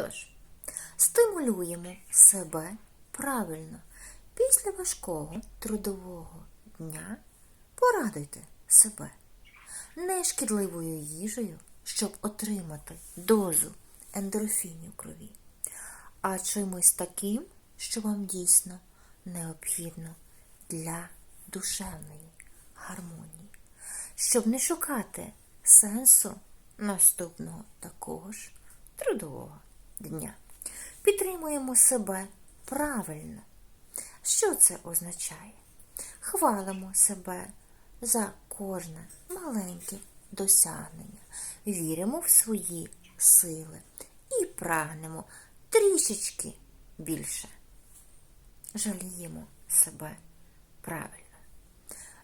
Отож, стимулюємо себе правильно. Після важкого трудового дня порадуйте себе не шкідливою їжею, щоб отримати дозу ендорфінів крові, а чимось таким, що вам дійсно необхідно для душевної гармонії, щоб не шукати сенсу наступного такого ж трудового дня. Підтримуємо себе правильно. Що це означає? Хвалимо себе за кожне маленьке досягнення, віримо в свої сили і прагнемо трішечки більше. Жаліємо себе правильно.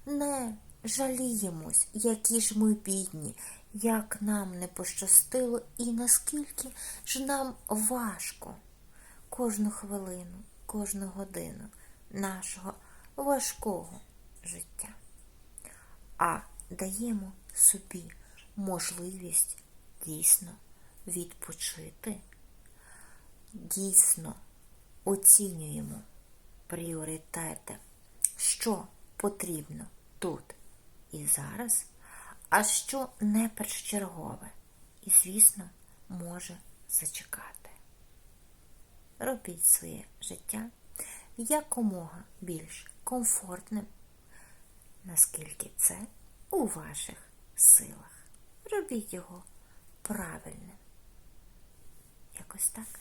Не жаліємось, які ж ми бідні, як нам не пощастило і наскільки ж нам важко кожну хвилину, кожну годину нашого важкого життя. А даємо собі можливість дійсно відпочити, дійсно оцінюємо пріоритети, що потрібно тут і зараз, а що не першочергове, і, звісно, може зачекати. Робіть своє життя якомога більш комфортним, наскільки це у ваших силах. Робіть його правильним. Якось так.